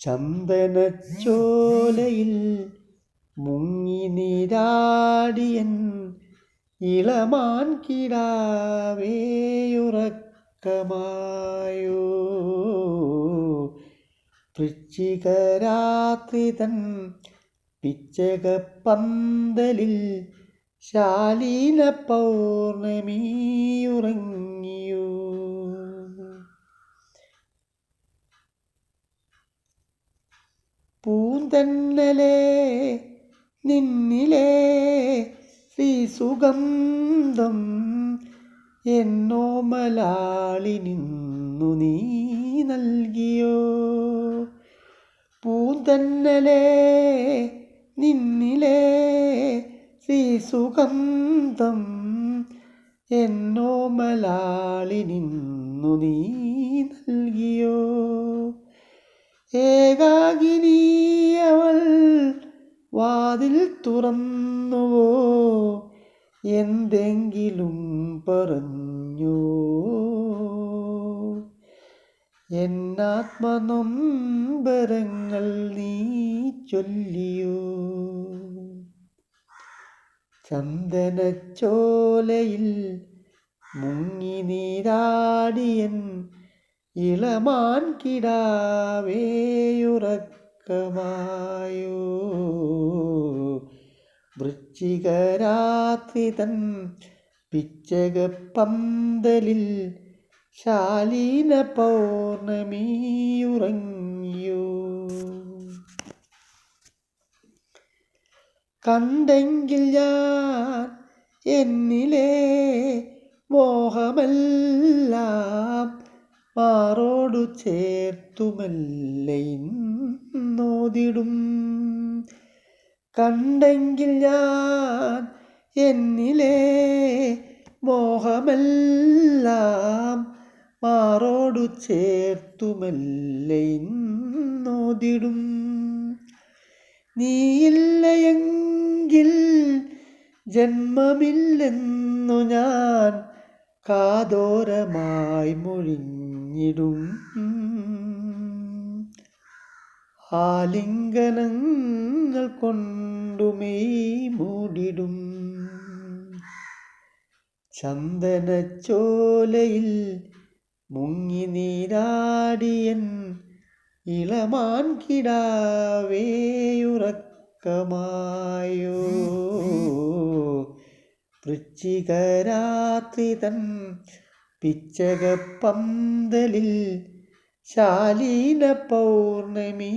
ചന്ദനച്ചോലയിൽ മുങ്ങി നീരാടിയൻ ഇളമാൻ കിടാവേയുറക്കമായോ വൃശ്ചികരാത്രി തൻ പിച്ചകപ്പന്തലിൽ ശാലീന പൗർണമിയുറങ്ങിയോ പൂന്തന്നലെ നിന്നിലെ ശ്രീസുഗന്ധം എന്നോ മലാളി നിന്നു നീ നൽകിയോ? പൂന്തന്നലെ നിന്നിലെ ശ്രീസുഗന്ധം എന്നോ മലാളി നിന്നു നീ നൽകിയോ? ഏകാകിനിയവൾ വാതിൽ തുറന്നുവോ? എന്തെങ്കിലും പറഞ്ഞു? എന്നാത്മനൊമ്പരങ്ങൾ നീ ചൊല്ലിയോ? ചന്ദനച്ചോലയിൽ മുങ്ങി നീരാടിയൻ ഇളമാൻ കിടാവേയുറക്കമായോ. വൃശ്ചികരാത്രി തൻ പിച്ചകപ്പന്തലിൽ ശാലീന പൗർണമിയുറങ്ങിയോ. കണ്ടെങ്കിൽ ഞാൻ എന്നിലെ മോഹമെല്ലാം മാറോടു ചേർത്തുമല്ലേ നോതിടും. കണ്ടെങ്കിൽ ഞാൻ എന്നിലെ മോഹമെല്ലാം മാറോടു ചേർത്തുമല്ലേ നോതിടും. നീയില്ലയെങ്കിൽ ജന്മമില്ലെന്നു ഞാൻ കാതോരമായി മൊഴിഞ്ഞിടും ആലിംഗനങ്ങൾ കൊണ്ടുമേ മൂടിടും. ചന്ദനച്ചോലയിൽ മുങ്ങി നീരാടിയൻ ഇളമാൻ കിടാവേയുറക്കമായോ. വൃശ്ചികരാത്രി തൻ പിച്ചകപ്പന്തലിൽ ശാലീന പൗർണമി